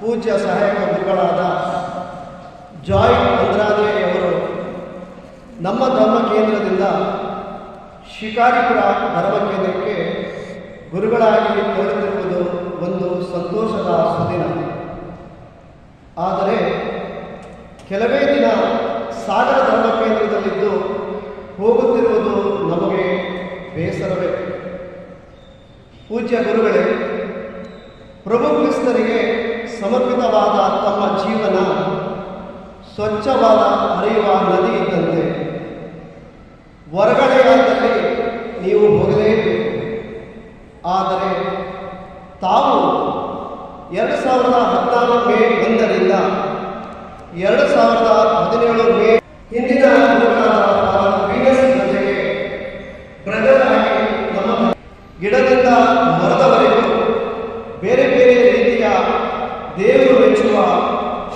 ಪೂಜ್ಯ ಸಹಾಯಕ ಗುರುಗಳಾದ ಜಾಯ್ ಅಂದ್ರಾದೆಯವರು ನಮ್ಮ ಧರ್ಮ ಕೇಂದ್ರದಿಂದ ಶಿಕಾರಿಪುರ ಧರ್ಮ ಕೇಂದ್ರಕ್ಕೆ ಗುರುಗಳಾಗಿ ತೆರಳುತ್ತಿರುವುದು ಒಂದು ಸಂತೋಷದ ಸುದಿನ. ಆದರೆ ಕೆಲವೇ ದಿನ ಸಾಗರ ಧರ್ಮ ಕೇಂದ್ರದಲ್ಲಿದ್ದು ಹೋಗುತ್ತಿರುವುದು ನಮಗೆ ಬೇಸರವೇ. ಪೂಜ್ಯ ಗುರುಗಳೇ, ಪ್ರಭು ಕ್ರಿಸ್ತರಿಗೆ ಸಮರ್ಪಿತವಾದ ತಮ್ಮ ಜೀವನ ಸ್ವಚ್ಛವಾದ ಹರಿಯುವ ನದಿ ಇದ್ದಂತೆ. ಹೊರಗಡೆಯಾದಲ್ಲಿ ನೀವು ಹೋಗಲೇಬೇಕು ಆದರೆ ತಾವು ಎರಡು ಸಾವಿರದ ಹದಿನಾರು ಮೇ ಒಂದರಿಂದ ಎರಡು ಸಾವಿರದ ಹದಿನೇಳು ಮೇ ದೇವರು ಮೆಚ್ಚುವ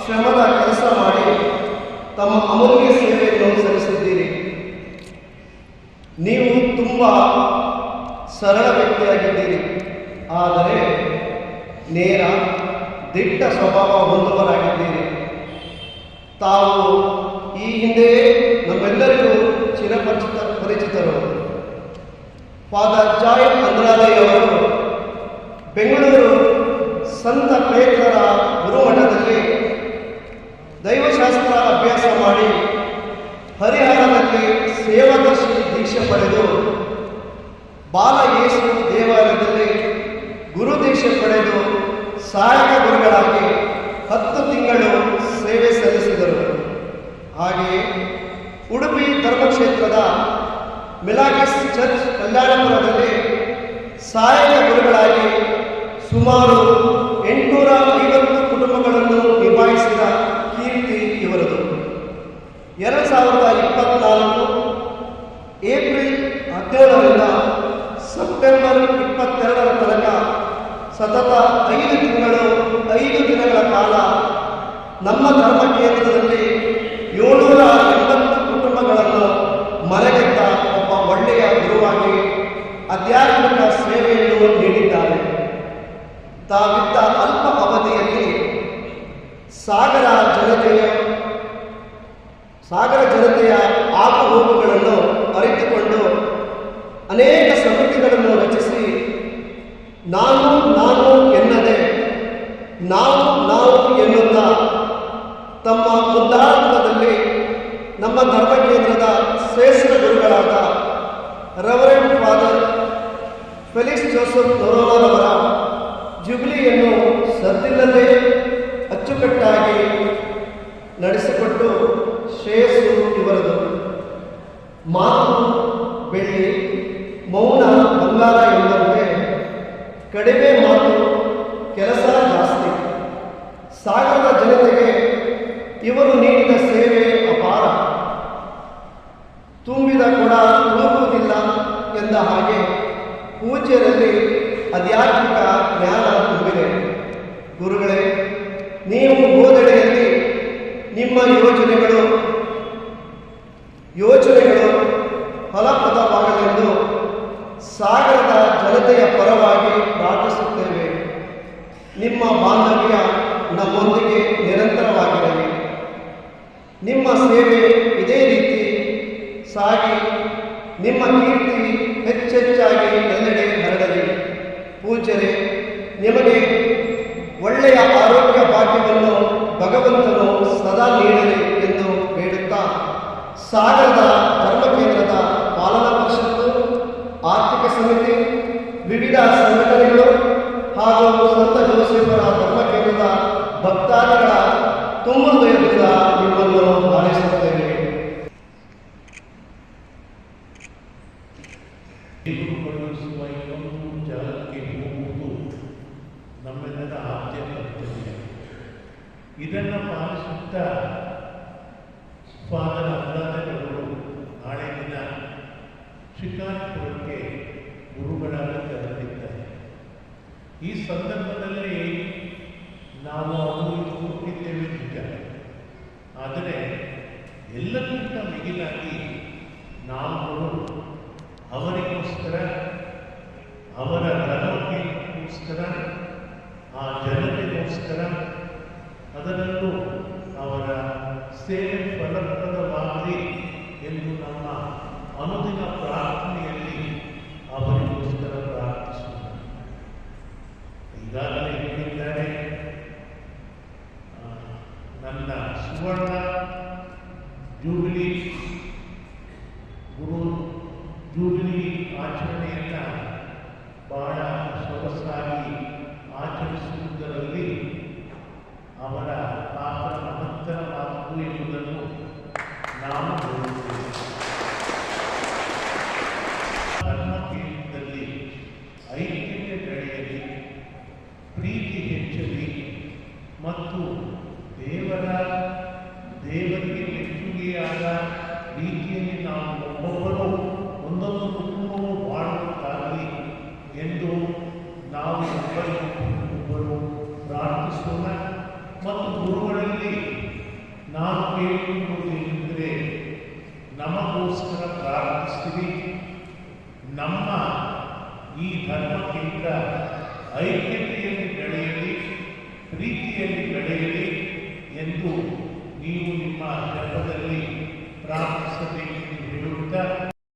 ಶ್ರಮದ ಕೆಲಸ ಮಾಡಿ ತಮ್ಮ ಅಮೂಲ್ಯ ಸೇವೆಯನ್ನು ಸಲ್ಲಿಸಿದ್ದೀರಿ ನೀವು ತುಂಬ ಸರಳ ವ್ಯಕ್ತಿಯಾಗಿದ್ದೀರಿ. ಆದರೆ ನೇರ ದಿಟ್ಟ ಸ್ವಭಾವ ಹೊಂದುವರಾಗಿದ್ದೀರಿ ತಾವು ಈ ಹಿಂದೆ ನಮ್ಮೆಲ್ಲರಿಗೂ ಚಿರಪರಿಚಿತ ಪರಿಚಿತರು. ಫಾದರ್ ಜಾಯ್ ಸಂತ ಪೇತ್ರರ ಗುರುಮಠದಲ್ಲಿ ದೈವಶಾಸ್ತ್ರ ಅಭ್ಯಾಸ ಮಾಡಿ ಹರಿಹರದಲ್ಲಿ ಸೇವಾದರ್ಶಿ ದೀಕ್ಷೆ ಪಡೆದು ಬಾಲ ಯೇಸು ದೇವಾಲಯದಲ್ಲಿ ಗುರು ದೀಕ್ಷೆ ಪಡೆದು ಸಹಾಯಕ ಗುರುಗಳಾಗಿ ಹತ್ತು ತಿಂಗಳು ಸೇವೆ ಸಲ್ಲಿಸಿದರು. ಹಾಗೆಯೇ ಉಡುಪಿ ಧರ್ಮಕ್ಷೇತ್ರದ ಮಿಲಾಗಿಸ್ ಚರ್ಚ್ ಕಲ್ಯಾಣಪುರದಲ್ಲಿ ಸಹಾಯಕ ಗುರುಗಳಾಗಿ ಸುಮಾರು ಸತತ ಐದು ತಿಂಗಳು, ಐದು ದಿನಗಳ ಕಾಲ ನಮ್ಮ ಧರ್ಮ ಕೇಂದ್ರದಲ್ಲಿ ಏಳ್ನೂರ ಎಂಬತ್ತು ಕುಟುಂಬಗಳನ್ನು ಮನೆಗೆದ್ದ ಒಬ್ಬ ಒಳ್ಳೆಯ ಗುರುವಾಗಿ ಆಧ್ಯಾತ್ಮಿಕ ಸೇವೆಯನ್ನು ನೀಡಿದ್ದಾರೆ. ತಾವಿದ್ದ ಅಲ್ಪ ಅವಧಿಯಲ್ಲಿ ಸಾಗರ ಜನತೆಯ ಸಾಗರ ಜನತೆಯ ಆಗುಹೋಗುಗಳನ್ನು ಅರಿತುಕೊಂಡು ಅನೇಕ ಸಮಿತಿಗಳನ್ನು ರಚಿಸಿ ನಾನು ನಾನು ಎನ್ನದೆ, ನಾವು ನಾವು ಎನ್ನುತ್ತ ತಮ್ಮ ಉದ್ದಾರಣದಲ್ಲಿ ನಮ್ಮ ಧರ್ಮ ಕೇಂದ್ರದ ಶ್ರೇಷ್ಠ ಗುರುಗಳಾದ ರೆವರೆಂಡ್ ಫಾದರ್ ಫೆಲಿಕ್ಸ್ ಜೋಸೆಫ್ ನೊರೋಲಾರವರ ಜುಬ್ಲಿಯನ್ನು ಸದ್ದಿಲ್ಲದೆ ಕಡಿಮೆ ಮಾತು ಕೆಲಸ ಜಾಸ್ತಿ. ಸಾಗರದ ಜನತೆಗೆ ಇವರು ನೀಡಿದ ಸೇವೆ ಅಪಾರ. ತುಂಬಿದ ಕೊಡ ತುಳುಕುವುದಿಲ್ಲ ಎಂದ ಹಾಗೆ ಪೂಜ್ಯರಲ್ಲಿ ಆಧ್ಯಾತ್ಮಿಕ ಜ್ಞಾನ ತುಂಬಿದೆ. ಗುರುಗಳೇ, ನೀವು ಬೋಧನೆಯಲ್ಲಿ ನಿಮ್ಮ ಯೋಚನೆಗಳು ಫಲಪ್ರದವಾಗಲೆಂದು ನಿಮ್ಮ ಸೇವೆ ಇದೇ ರೀತಿ ಸಾಗಿ, ನಿಮ್ಮ ಕೀರ್ತಿ ಹೆಚ್ಚೆಚ್ಚಾಗಿ ಎಲ್ಲೆಡೆ ಹರಡಲಿ. ಪೂಜರೆ ನಿಮಗೆ ಒಳ್ಳೆಯ ಆರೋಗ್ಯ ಭಾಗ್ಯವನ್ನು ಭಗವಂತನು ಸದಾ ನೀಡಲಿ ಎಂದು ಬೇಡುತ್ತಾ, ಸಾಗರದ ಧರ್ಮಕೇಂದ್ರದ ಪಾಲನಾ ಪರಿಷತ್ತು, ಆರ್ಥಿಕ ಸಮಿತಿ, ವಿವಿಧ ಸಂಘಟನೆಗಳು ಹಾಗೂ ಸಂತ ಜೋಸೇಫರ ಧರ್ಮಕೇಂದ್ರದ ಭಕ್ತಾದಿಗಳ ತುಂಬ ಇನ್ನೊಂದು ಹೋಗುವುದು ನಮ್ಮೆಲ್ಲರ ಇದನ್ನು ಪಾಲಿಸುತ್ತಾ ಫಾದರ್ ಅನುರಾಧಕರು ನಾಳೆ ದಿನ ಶಿಕಾರಿಪುರಕ್ಕೆ ತೆರಳಿದ್ದಾರೆ ಈ ಸಂದರ್ಭದಲ್ಲಿ ನಾವು ಅವರು ಇದು ಜನತೆಗೋಸ್ಕರ ಅದರಲ್ಲೂ ಅವರ ಸೇವೆ ಫಲಪ್ರದವಾಗಲಿ ಎಂದು ನಮ್ಮ ಅನುದಿನ ಪ್ರಾರ್ಥನೆಯಲ್ಲಿ ಅವರಿಗೋಸ್ಕರ ಪ್ರಾರ್ಥಿಸೋಣ ಈಗಾಗಲೇ ಹೇಳಿದ್ದಾರೆ ನನ್ನ ಸುವರ್ಣ ಜೂಬಿಲಿ ಗುರು ಜೂಬಿಲಿ ಆಚರಣೆಯನ್ನು ಬಹಳ ಸೊಗಸಾಗಿ ಆಚರಿಸುವುದರಲ್ಲಿ ಅವರ ಪಾತ್ರ ಮಹತ್ತರವಾದದ್ದು ಎಂಬುದನ್ನು ನಾವು ನೋಡುತ್ತೇವೆ. ಧರ್ಮ ಕೇಂದ್ರದಲ್ಲಿ ಐಕ್ಯತೆ ಬೆಳೆಯಲಿ, ಪ್ರೀತಿ ಹೆಚ್ಚಲಿ ಮತ್ತು ದೇವರ, ದೇವರಿಗೆ ಮೆಚ್ಚುಗೆಯಾದ ರೀತಿಯಲ್ಲಿ ನಾವು ಒಬ್ಬೊಬ್ಬರು ಒಂದೊಂದು ಕುಟುಂಬವು ಎಂದು ನಾವು ಒಬ್ಬರಿಗೊಬ್ಬರು ನಾವು ಕೇಳಿಕೊಂಡು ಏನೆಂದರೆ ನಮಗೋಸ್ಕರ ಪ್ರಾರ್ಥಿಸ್ತೀವಿ ನಮ್ಮ ಈ ಧರ್ಮಕ್ಕಿಂತ ಕೇಂದ್ರ ಐಕ್ಯತೆಯಲ್ಲಿ ನಡೆಯಲಿ ಪ್ರೀತಿಯಲ್ಲಿ ಬೆಳೆಯಲಿ ಎಂದು ನೀವು ನಿಮ್ಮ ಗರ್ಭದಲ್ಲಿ ಪ್ರಾರ್ಥಿಸಬೇಕೆಂದು ಹೇಳುತ್ತಾ